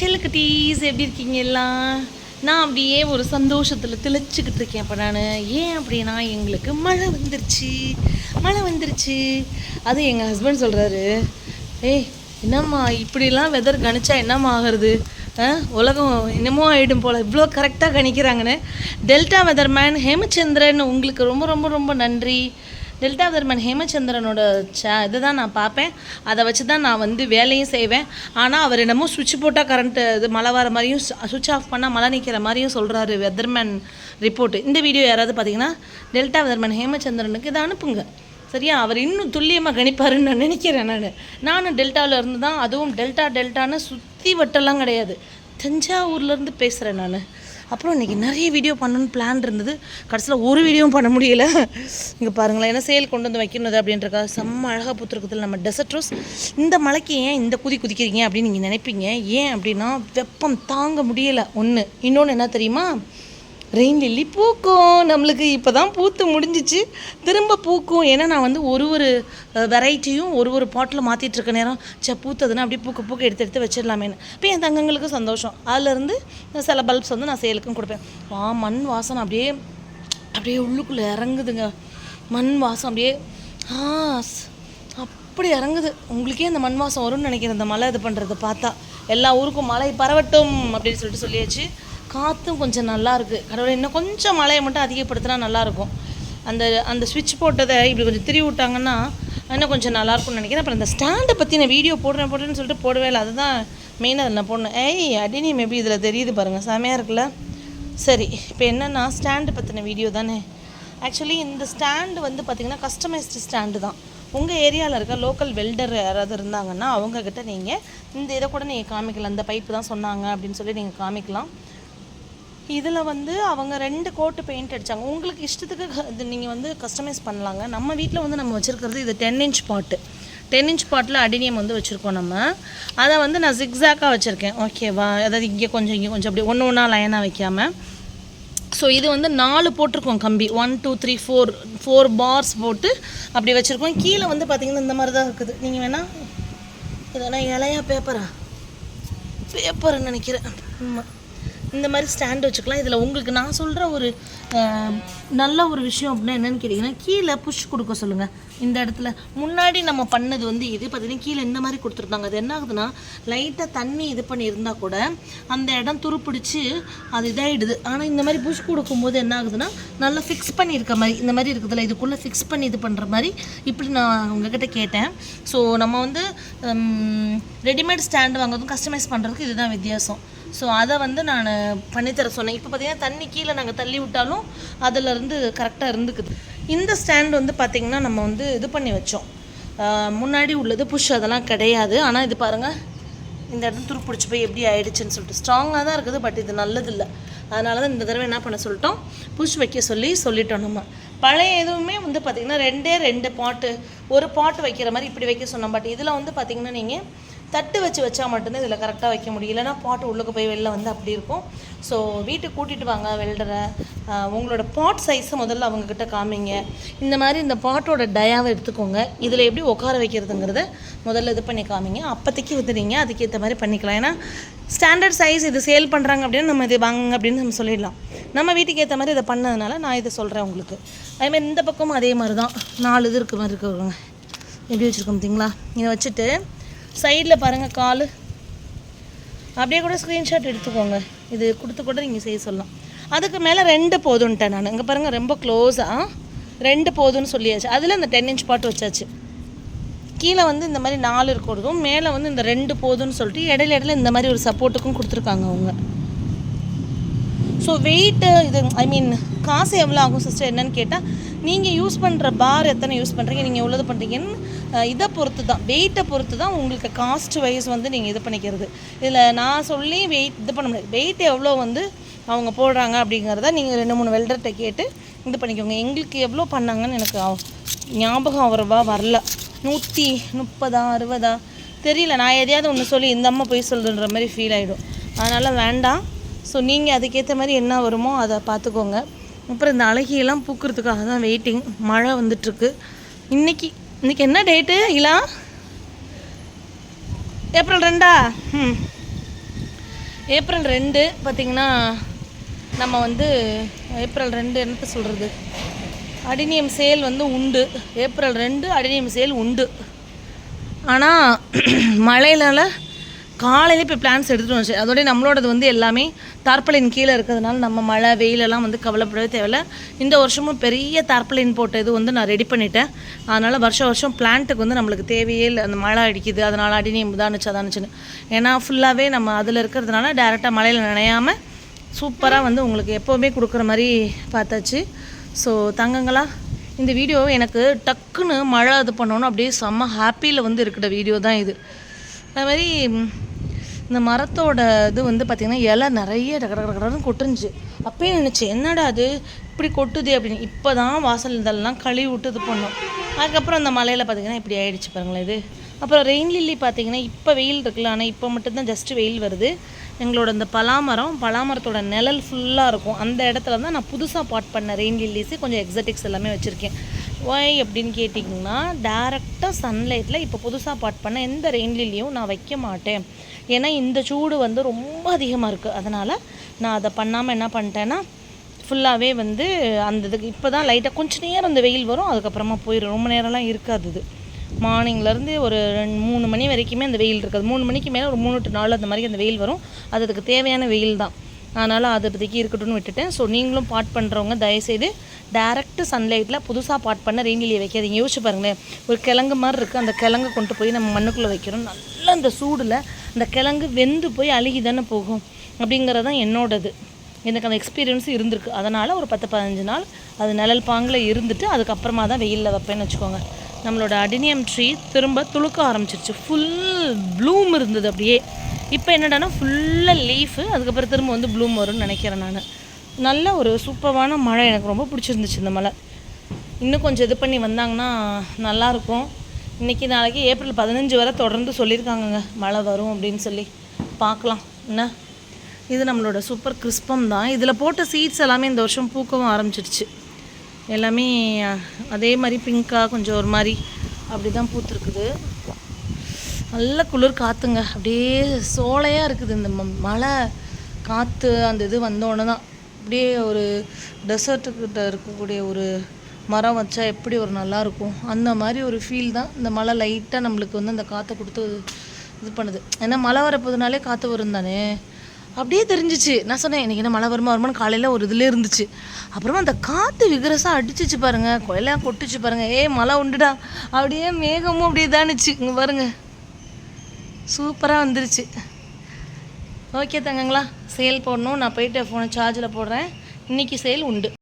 செல்லுக்குட்டீஸ் எப்படி இருக்கீங்க எல்லாம்? நான் அப்படியே ஒரு சந்தோஷத்தில் திளைச்சிக்கிட்டு இருக்கேன் இப்போ நான். ஏன் அப்படின்னா எங்களுக்கு மழை வந்துருச்சு. மழை வந்துருச்சு. அது எங்கள் ஹஸ்பண்ட் சொல்கிறாரு ஏய் என்னம்மா இப்படிலாம் வெதர் கணிச்சா என்னம்மா ஆகிறது? ஆ, உலகம் என்னமோ ஆகிடும் போல். இவ்வளோ கரெக்டாக கணிக்கிறாங்கன்னு. டெல்டா வெதர்மேன் ஹேமச்சந்திரன் உங்களுக்கு ரொம்ப ரொம்ப ரொம்ப நன்றி. டெல்டா வெதர்மேன் ஹேமச்சந்திரனோட சே இதை தான் நான் பார்ப்பேன். அதை வச்சு தான் நான் வந்து வேலையும் செய்வேன். ஆனால் அவர் என்னமோ சுவிட்ச் போட்டால் கரண்ட்டு இது மழை வர மாதிரியும் சுவிட்ச் ஆஃப் பண்ணால் மழை நிற்கிற மாதிரியும் சொல்கிறாரு வெதர்மேன் ரிப்போர்ட்டு இந்த வீடியோ யாராவது பார்த்தீங்கன்னா டெல்டா வெதர்மேன் ஹேமச்சந்திரனுக்கு இதை அனுப்புங்க. சரியா? அவர் இன்னும் துல்லியமாக கணிப்பாருன்னு நான் நினைக்கிறேன் நான். நானும் டெல்டாவில் இருந்து தான் அதுவும் டெல்டா டெல்டான்னு சுற்றி வட்டெல்லாம் கிடையாது. தஞ்சாவூர்லேருந்து பேசுகிறேன் நான். அப்புறம் இன்றைக்கி நிறைய வீடியோ பண்ணணும்னு பிளான் இருந்தது. கடைசியில் ஒரு வீடியோவும் பண்ண முடியல. இங்கே பாருங்களேன் ஏன்னா சேல் கொண்டு வந்து வைக்கணும் அப்படின்றக்கா செம்ம அழகாக பூத்துருக்குதுல நம்ம டெசர்ட் ரோஸ் இந்த மலைக்கு ஏன் இந்த குதி குதிக்கிறீங்க அப்படின்னு நீங்கள் நினைப்பீங்க? ஏன் அப்படின்னா வெப்பம் தாங்க முடியலை. ஒன்று இன்னொன்று என்ன தெரியுமா? ரெயின் லில்லி பூக்கும். நம்மளுக்கு இப்போ தான் பூத்து முடிஞ்சிச்சு. திரும்ப பூக்கும். ஏன்னா நான் வந்து ஒரு ஒரு வெரைட்டியும் ஒரு ஒரு பாட்டில் மாற்றிட்டு இருக்க நேரம் சே பூத்ததுன்னா அப்படியே பூக்க பூக்க எடுத்து எடுத்து வச்சிடலாமேன்னு. இப்போ என் தங்கங்களுக்கு சந்தோஷம். அதுலேருந்து சில பல்ப்ஸ் வந்து நான் சேலுக்கும் கொடுப்பேன். வா மண் வாசனை அப்படியே அப்படியே உள்ளுக்குள்ளே இறங்குதுங்க. மண் வாசம் அப்படியே ஆ அப்படி இறங்குது. உங்களுக்கே அந்த மண் வாசம் வரும்னு நினைக்கிறேன். இந்த மழை இது பண்ணுறது பார்த்தா. எல்லா ஊருக்கும் மழை பரவட்டும் அப்படின்னு சொல்லிட்டு சொல்லியாச்சு. காற்றும் கொஞ்சம் நல்லாயிருக்கு கடவுளை இன்னும் கொஞ்சம் மழையை மட்டும் அதிகப்படுத்தினா நல்லாயிருக்கும் அந்த அந்த சுவிட்ச் போட்டதை இப்படி கொஞ்சம் திரி விட்டாங்கன்னா இன்னும் கொஞ்சம் நல்லாயிருக்கும்னு நினைக்கிறேன். அப்புறம் அந்த ஸ்டாண்டை பற்றி நான் வீடியோ போடுறேன் போடுறேன்னு சொல்லிட்டு போடவே இல்லை. அதுதான் மெயினாக அதில் நான் போடணும். ஏய் அடினி மேபி இதில் தெரியுது பாருங்கள் செமையாக இருக்குல்ல? சரி இப்போ என்னென்னா ஸ்டாண்டு பற்றின வீடியோ தானே. ஆக்சுவலி இந்த ஸ்டாண்டு வந்து பார்த்திங்கன்னா கஸ்டமைஸ்டு ஸ்டாண்டு தான். உங்கள் ஏரியாவில் இருக்க லோக்கல் வெல்டர் யாராவது இருந்தாங்கன்னா அவங்கக்கிட்ட நீங்கள் இந்த இதை கூட நீங்கள் காமிக்கலாம். இந்த பைப்பு தான் சொன்னாங்க அப்படின்னு சொல்லி நீங்கள் காமிக்கலாம். இதில் வந்து அவங்க ரெண்டு கோட்டு பெயிண்ட் அடித்தாங்க உங்களுக்கு இஷ்டத்துக்கு இது நீங்கள் வந்து கஸ்டமைஸ் பண்ணலாங்க. நம்ம வீட்டில் வந்து நம்ம வச்சுருக்கிறது இது ten inch pot ten inch பாட்டில் அடினியம் வந்து வச்சுருக்கோம் நம்ம. அதை வந்து நான் ஜிக்ஸாக்காக வச்சுருக்கேன். ஓகேவா அதாவது இங்கே கொஞ்சம் இங்கே கொஞ்சம் அப்படி ஒன்று ஒன்றா லைனாக வைக்காமல் ஸோ இது வந்து நாலு போட்டிருக்கோம் கம்பி. One two three four four bars போட்டு அப்படி வச்சுருக்கோம். கீழே வந்து பார்த்திங்கன்னா இந்த மாதிரி தான் இருக்குது. நீங்கள் வேணால் இதெல்லாம் இலையா பேப்பரா பேப்பர்னு நினைக்கிறேன். ஆமாம் இந்த மாதிரி ஸ்டாண்ட் வச்சுக்கலாம். இதில் உங்களுக்கு நான் சொல்கிற ஒரு நல்ல ஒரு விஷயம் அப்படின்னா என்னென்னு கேட்டிங்கன்னா கீழே புஷ் கொடுக்க சொல்லுங்கள் இந்த இடத்துல. முன்னாடி நம்ம பண்ணது வந்து இது. பார்த்தீங்கன்னா கீழே இந்த மாதிரி கொடுத்துருந்தாங்க. அது என்ன ஆகுதுன்னா லைட்டாக தண்ணி இது பண்ணியிருந்தா கூட அந்த இடம் துருப்பிடிச்சு அது இதாகிடுது ஆனால் இந்த மாதிரி புஷ் கொடுக்கும்போது என்ன ஆகுதுன்னா நல்லா ஃபிக்ஸ் பண்ணியிருக்க மாதிரி இந்த மாதிரி இருக்குதுல்ல இதுக்குள்ளே ஃபிக்ஸ் பண்ணி இது பண்ணுற மாதிரி இப்படி நான் உங்ககிட்ட கேட்டேன். ஸோ நம்ம வந்து ரெடிமேட் ஸ்டாண்டு வாங்குறதும் கஸ்டமைஸ் பண்ணுறதுக்கு இதுதான் வித்தியாசம். ஸோ அதை வந்து நான் பண்ணித்தர சொன்னேன். இப்போ பார்த்தீங்கன்னா தண்ணி கீழே நாங்கள் தள்ளி விட்டாலும் அதிலருந்து கரெக்டாக இருந்துக்குது. இந்த ஸ்டாண்ட் வந்து பார்த்திங்கன்னா நம்ம வந்து இது பண்ணி வச்சோம். முன்னாடி உள்ளது புஷ் அதெல்லாம் கிடையாது. ஆனால் இது பாருங்கள் இந்த இடம் துருப்பிடிச்சு போய் எப்படி ஆயிடுச்சுன்னு சொல்லிட்டு ஸ்ட்ராங்காக தான் இருக்குது பட் இது நல்லதில்லை. அதனால தான் இந்த தடவை என்ன பண்ண சொல்லிட்டோம்? புஷ் வைக்க சொல்லி சொல்லிட்டோம் நம்ம. பழைய எதுவுமே வந்து பார்த்திங்கன்னா ரெண்டே ரெண்டு பாட்டு ஒரு பாட்டு வைக்கிற மாதிரி இப்படி வைக்க சொன்னோம். பட் இதில் வந்து பார்த்திங்கன்னா நீங்கள் தட்டு வச்சு வச்சா மட்டும்தான் இதில் கரெக்டாக வைக்க முடியும். இல்லைன்னா பாட்டு உள்ளுக்கு போய் வெளில வந்து அப்படி இருக்கும். ஸோ வீட்டுக்கு கூட்டிகிட்டு வாங்க வெல்டரை உங்களோட பாட் சைஸை முதல்ல அவங்கக்கிட்ட காமிங்க. இந்த மாதிரி இந்த பாட்டோட டயாவை எடுத்துக்கோங்க. இதில் எப்படி உட்கார வைக்கிறதுங்கிறத முதல்ல இது பண்ணி காமிங்க. அப்போதைக்கு வந்து நீங்கள் அதுக்கேற்ற மாதிரி பண்ணிக்கலாம். ஏன்னா ஸ்டாண்டர்ட் சைஸ் இது சேல் பண்ணுறாங்க அப்படின்னு நம்ம இது வாங்குங்க அப்படின்னு நம்ம சொல்லிடலாம். நம்ம வீட்டுக்கு ஏற்ற மாதிரி இதை பண்ணதுனால நான் இதை சொல்கிறேன் உங்களுக்கு. அதேமாதிரி இந்த பக்கமும் அதே மாதிரி தான். நாலு இது இருக்க மாதிரி இருக்குங்க எப்படி வச்சுருக்கோம் பார்த்தீங்களா? இதை வச்சுட்டு சைடில் பாருங்கள் கால். அப்படியே கூட ஸ்க்ரீன்ஷாட் எடுத்துக்கோங்க. இது கொடுத்து கூட நீங்கள் செய்ய சொல்லலாம். அதுக்கு மேலே ரெண்டு போதுன்ட்டேன் நான். இங்கே பாருங்கள் ரொம்ப க்ளோஸாக ரெண்டு போதும்னு சொல்லியாச்சு. அதில் இந்த டென் இன்ச் பாட்டு வச்சாச்சு. கீழே வந்து இந்த மாதிரி நாலு இருக்கிறதும் மேலே வந்து இந்த ரெண்டு போதும்னு சொல்லிட்டு இடையில இடையில இந்த மாதிரி ஒரு சப்போர்ட்டுக்கும் கொடுத்துருக்காங்க அவங்க. ஸோ வெயிட்டு இது ஐ மீன் காசு எவ்வளோ ஆகும் சிஸ்டர் என்னன்னு கேட்டால் நீங்கள் யூஸ் பண்ணுற பார் எத்தனை யூஸ் பண்ணுறீங்க நீங்கள் எவ்வளோ பண்ணுறீங்கன்னு இதை பொறுத்து தான் வெயிட்டை பொறுத்து தான் உங்களுக்கு காஸ்ட் வைஸ் வந்து நீங்கள் இது பண்ணிக்கிறது. இதில் நான் சொல்லி வெயிட் இது பண்ண முடியாது. வெயிட் எவ்வளோ வந்து அவங்க போடுறாங்க அப்படிங்கிறத நீங்கள் ரெண்டு மூணு வெல்டர்கிட்ட கேட்டு இது பண்ணிக்கோங்க. எங்களுக்கு எவ்வளோ பண்ணாங்கன்னு எனக்கு ஞாபகம் அவ்வளவா வரல. நூற்றி முப்பதா அறுபதா? தெரியல. நான் எதையாவது ஒன்று சொல்லி இந்த அம்மா போய் சொல்லுன்ற மாதிரி ஃபீல் ஆகிடும் அதனால் வேண்டாம். ஸோ நீங்கள் அதுக்கேற்ற மாதிரி என்ன வருமோ அதை பார்த்துக்கோங்க. அப்புறம் இந்த அழகியெல்லாம் பூக்கிறதுக்காக தான் வெயிட்டிங் மழை வந்துட்டுருக்கு. இன்னைக்கு இன்னைக்கு என்ன டேட்டு இலா? ஏப்ரல் ரெண்டா? ம் ஏப்ரல் ரெண்டு பார்த்திங்கன்னா நம்ம வந்து ஏப்ரல் ரெண்டு என்னத்த சொல்கிறது அடினியம் சேல் வந்து உண்டு. ஏப்ரல் ரெண்டு அடினியம் சேல் உண்டு. ஆனால் மழையினால காலையில் இப்போ பிளான்ஸ் எடுத்துகிட்டு வந்துச்சு. அதோடய நம்மளோடது வந்து எல்லாமே தார்பலின் கீழே இருக்கிறதுனால நம்ம மழை வெயிலெல்லாம் வந்து கவலைப்படவே தேவையில்ல. இந்த வருஷமும் பெரிய தார்பலின் போட்ட இது வந்து நான் ரெடி பண்ணிட்டேன். அதனால் வருஷம் வருஷம் பிளான்ட்டுக்கு வந்து நம்மளுக்கு தேவையே இல்லை. அந்த மழை அடிக்குது அதனால் அடி நீ இதானுச்சு அதானுச்சுன்னு. ஏன்னா ஃபுல்லாகவே நம்ம அதில் இருக்கிறதுனால டேரெக்டாக மழையில் நினையாமல் சூப்பராக வந்து உங்களுக்கு எப்போவுமே கொடுக்குற மாதிரி பார்த்தாச்சு. ஸோ தங்கங்களா இந்த வீடியோ எனக்கு டக்குன்னு மழை இது பண்ணணும் அப்படியே செம்ம ஹாப்பியில் வந்து இருக்கிற வீடியோ தான் இது. அது மாதிரி இந்த மரத்தோட இது வந்து பார்த்திங்கன்னா இலை நிறைய டக டக கொட்டுருந்துச்சு அப்பயே நினச்சி என்னடா அது? இப்படி கொட்டுது அப்படின்னு. இப்போ தான் வாசல் இதெல்லாம் கழுவி விட்டு இது பண்ணோம். அதுக்கப்புறம் அந்த மலையில் பார்த்திங்கன்னா இப்படி ஆயிடுச்சு பாருங்களேன் இது. அப்புறம் ரெயின் லில்லி பார்த்தீங்கன்னா இப்போ வெயில் இருக்குல்ல ஆனால் இப்போ மட்டும்தான் ஜஸ்ட் வெயில் வருது. எங்களோட இந்த பலாமரம் பலாமரத்தோட நிழல் ஃபுல்லாக இருக்கும். அந்த இடத்துல தான் நான் புதுசாக பாட் பண்ண ரெயின் லில்லிஸு கொஞ்சம் எக்ஸட்டிக்ஸ் எல்லாமே வச்சுருக்கேன். ஒய் அப்படின்னு கேட்டிங்கன்னா டேரெக்டாக சன்லைட்டில் இப்போ புதுசாக பாட் பண்ண எந்த ரெயின் லில்லியும் நான் வைக்க மாட்டேன். ஏன்னா இந்த சூடு வந்து ரொம்ப அதிகமாக இருக்குது அதனால் நான் அதை பண்ணாமல் என்ன பண்ணிட்டேன்னா ஃபுல்லாகவே வந்து அந்த இதுக்கு இப்போ தான் லைட்டாக கொஞ்சம் நேரம் அந்த வெயில் வரும் அதுக்கப்புறமா போயிடும் ரொம்ப நேரம்லாம் இருக்காது இது. மார்னிங்லேருந்து ஒரு ரெண்டு மூணு மணி வரைக்குமே அந்த வெயில் இருக்காது. மூணு மணிக்கு மேலே ஒரு மூணு டு நாலு அந்த மாதிரி அந்த வெயில் வரும். அது அதுக்கு தேவையான வெயில் தான் அதனால் அதை இப்போதைக்கு இருக்கட்டும்னு விட்டுட்டேன். ஸோ நீங்களும் பாட் பண்ணுறவங்க தயவுசெய்து டேரெக்ட் சன்லைட்டில் புதுசாக பாட் பண்ண ரெயின்லியை வைக்காதீங்க. யோசிச்சு பாருங்களேன். ஒரு கிழங்கு மாதிரி இருக்குது அந்த கிழங்கு கொண்டு போய் நம்ம மண்ணுக்குள்ளே வைக்கிறோம். நல்லா அந்த சூடில் அந்த கிழங்கு வெந்து போய் அழுகி தானே போகும். அப்படிங்கிறது தான் என்னோடது. எனக்கு அந்த எக்ஸ்பீரியன்ஸ் இருந்திருக்கு. அதனால் ஒரு பத்து பதினஞ்சு நாள் அது நிழல் பாங்கில் இருந்துட்டு அதுக்கப்புறமா தான் வெயிலில் வைப்பேன்னு வச்சுக்கோங்க. நம்மளோட அடினியம் ட்ரீ திரும்ப துளுக்க ஆரம்பிச்சிருச்சு. ஃபுல் ப்ளூம் இருந்தது அப்படியே. இப்போ என்னடான்னா ஃபுல்லாக லீஃபு அதுக்கப்புறம் திரும்ப வந்து ப்ளூம் வரும்னு நினைக்கிறேன் நான். நல்ல ஒரு சூப்பரான மழை எனக்கு ரொம்ப பிடிச்சிருந்துச்சு இந்த மழை. இன்னும் கொஞ்சம் இது பண்ணி வந்தாங்கன்னா நல்லாயிருக்கும். இன்றைக்கி நாளைக்கு ஏப்ரல் பதினஞ்சு வரை தொடர்ந்து சொல்லியிருக்காங்கங்க மழை வரும் அப்படின்னு சொல்லி. பார்க்கலாம் என்ன? இது நம்மளோட சூப்பர் கிறிஸ்பம் தான். இதில் போட்ட சீட்ஸ் எல்லாமே இந்த வருஷம் பூக்கவும் ஆரம்பிச்சிடுச்சு. எல்லாமே அதே மாதிரி பிங்க்காக கொஞ்சம் ஒரு மாதிரி அப்படி தான் பூத்துருக்குது. நல்ல குளிர் காற்றுங்க அப்படியே சோலையாக இருக்குது இந்த ம- மழை காற்று அந்த இது வந்தோடனே தான். அப்படியே ஒரு டெசர்ட்டுக்கிட்ட இருக்கக்கூடிய ஒரு மரம் வச்சா எப்படி ஒரு நல்லா இருக்கும். அந்த மாதிரி ஒரு ஃபீல் தான் இந்த மழை லைட்டாக நம்மளுக்கு வந்து அந்த காற்றை கொடுத்து இது பண்ணுது. ஏன்னா மழை வரப்போதுனாலே காற்று வரும் தானே. அப்படியே தெரிஞ்சிச்சு. நான் சொன்னேன் எனக்கு என்ன மழை வருமா வருமானு காலையில் ஒரு இதுல இருந்துச்சு. அப்புறமா அந்த காற்று விகரசாக அடிச்சிச்சு பாருங்கள் கொயலாம் கொட்டுச்சு பாருங்க. ஏ மழை உண்டுடா. அப்படியே மேகமும் அப்படியே தானுச்சு இங்கே பாருங்க. சூப்பராக வந்துருச்சு. ஓகே தங்கங்களா சேல் போடணும். நான் போயிட்டு ஃபோனை சார்ஜில் போடுறேன். இன்றைக்கி சேல் உண்டு.